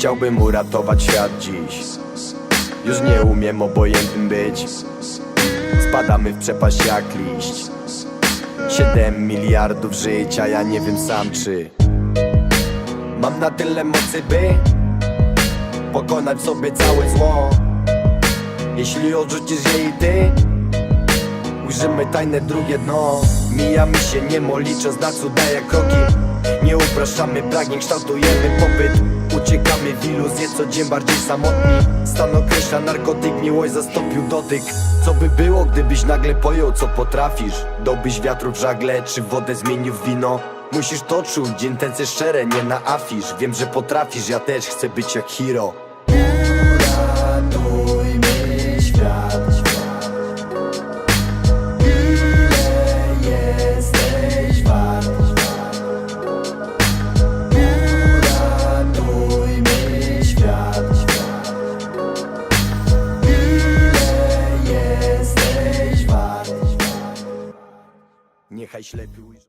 Chciałbym uratować świat dziś. Już nie umiem obojętnym być. Spadamy w przepaść jak liść. Siedem miliardów życia, ja nie wiem sam czy. Mam na tyle mocy by Pokonać sobie całe zło. Jeśli odrzucisz je i ty Ujrzymy tajne drugie dno. Mija mi się niemo licząc na cuda jak kroki. Nie upraszczamy pragnień, kształtujemy popyt. Uciekamy w iluzję, co dzień bardziej samotni Stan określa narkotyk, miłość zastąpił dotyk. Co by było, gdybyś nagle pojął, co potrafisz? Dobyś wiatru w żagle, czy wodę zmienił w wino? Musisz to czuć, intencje szczere, nie na afisz. Wiem, że potrafisz, ja też chcę być jak hero Niechaj ujrzy